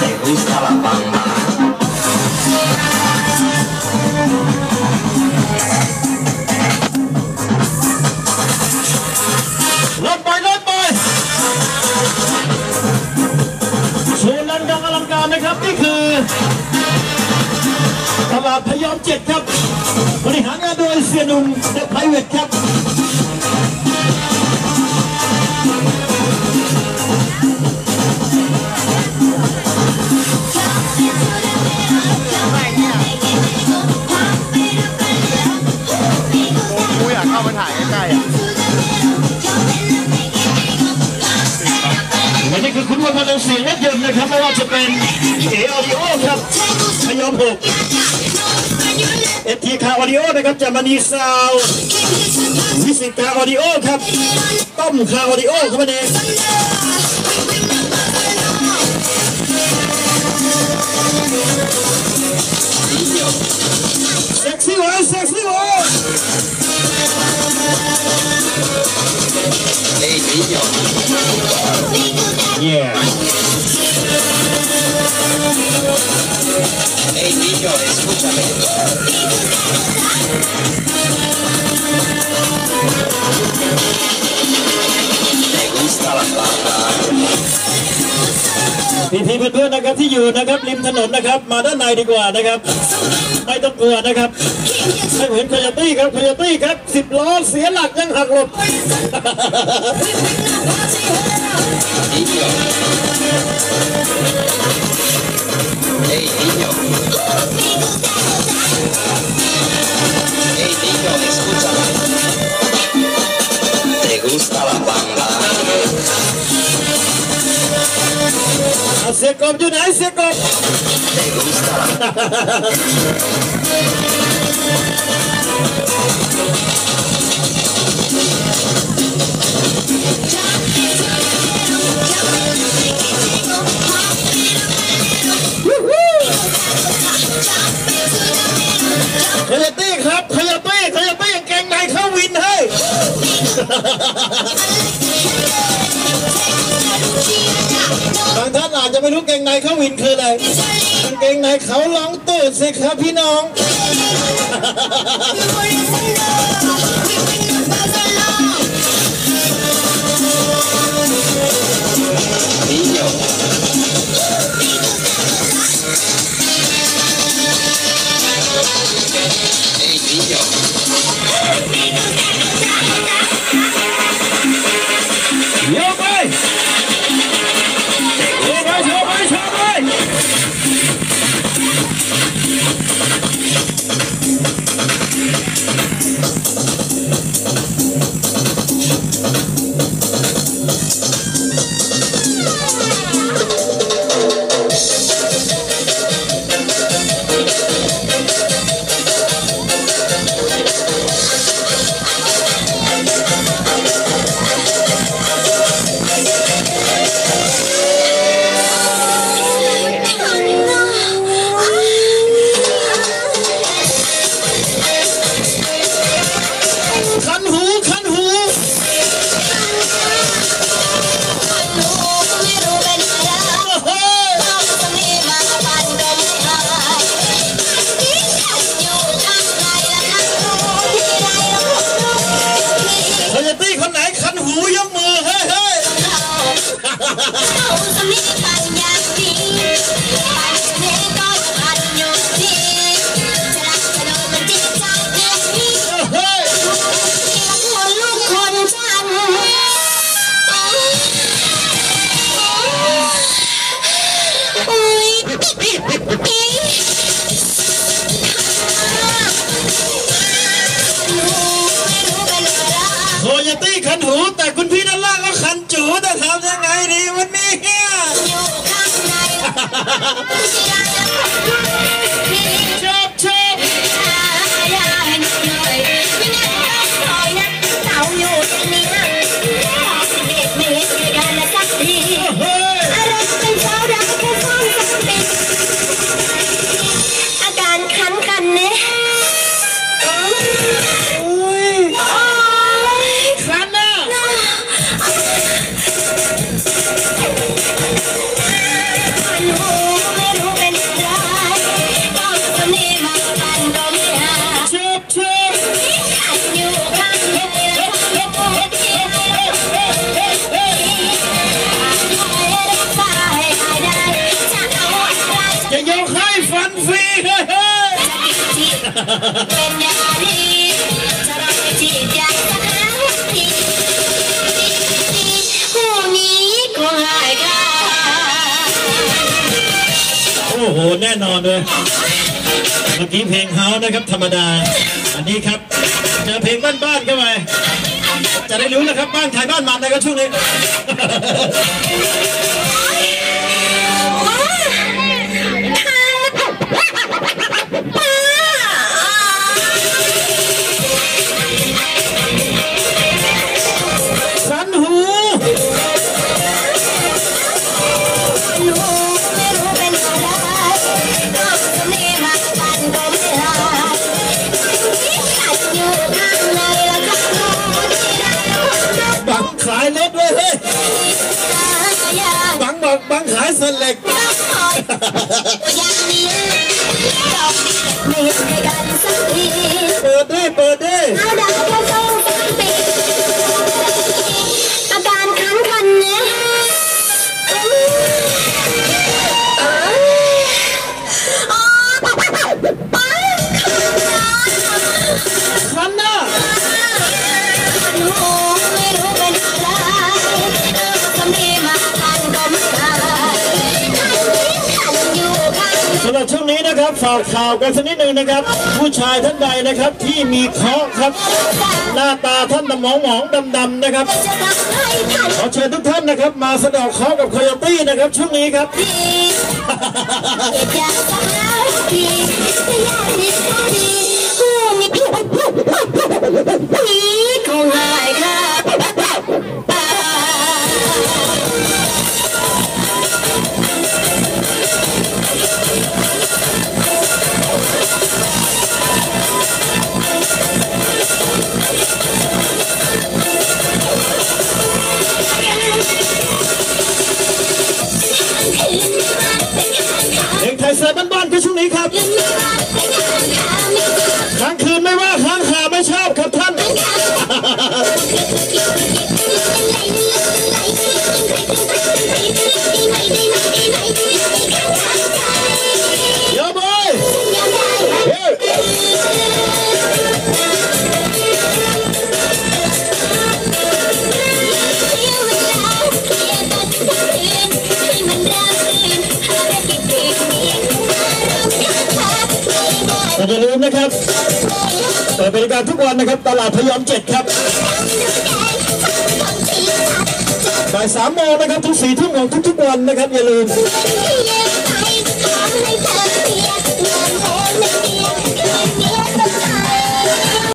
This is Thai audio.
Te gusta la banda. รถไปโชว์ลันดังอลังการนะครับนี่คือตลาดพยอมเจ็ดครับ บริหารงานโดยเสียหนุ่มเดอะไพรเวทครับ คือคุณวันพันธ์เสียงรถยนต์นะครับไม่ว่าจะเป็นเอออดิโอครับพยอมหกเอทีคาออดิโอนะครับจามานีซาววิสิตคาออดิโอครับต้มคาออดิโอครับเอง Hey, niño, escúchame. Me gusta la banda. พี่ๆเพื่อนๆนะครับที่อยู่นะครับริมถนนนะครับ มาด้านในดีกว่านะครับ ไม่ต้องกลัวนะครับไม่เห็นคอยตี้ครับคอยตี้ครับสิบล้อเสียหลักยังหักหลบ Niño. Hey, niño. Hey, niño, escúchame. ¿Te gusta la banda? เอาเสียก ขยู่ไหนเสียกบ ¿Te gusta la คยตี้ครับคยตี้คอยตี้กางแกงในเข้าวินให้บางท่านอาจจะไม่รู้เกงในเข้าวินคืออะไรกงเกงในเขาลองตูดสิครับพี่น้อง Hey, โคโยตี้คันหูแต่คุณพี่ด้านล่างก็คันจูแต่ทำยังไงดีวันนี้ โอ้โห แน่นอนเลย เมื่อกี้เพลงเฮาส์นะครับธรรมดา อันนี้ครับ เจอเพลงบ้านๆเข้าไปจะได้รู้นะครับบ้านใครบ้านมันนะครับช่วงนี้ บัำหรับช่วงนี้นะครับฝากข่าวกันสักนิดหนึ่งนะครับ ผู้ชายท่านใดนะครับที่มีเคราะห์ครับ หน้าตาท่านหมองหมองๆดำๆนะครับขอเชิญทุกท่านนะครับ มาสะดอกเคราะห์กับคอยตี้นะครับช่วงนี้ครับที นะครับ เปิดบริการทุกวันนะครับ ตลาดพยอมเจ็ดครับบ่ายสามโมงนะครับทุกสีทุ่มของทุกๆวันนะครับ อย่าลืม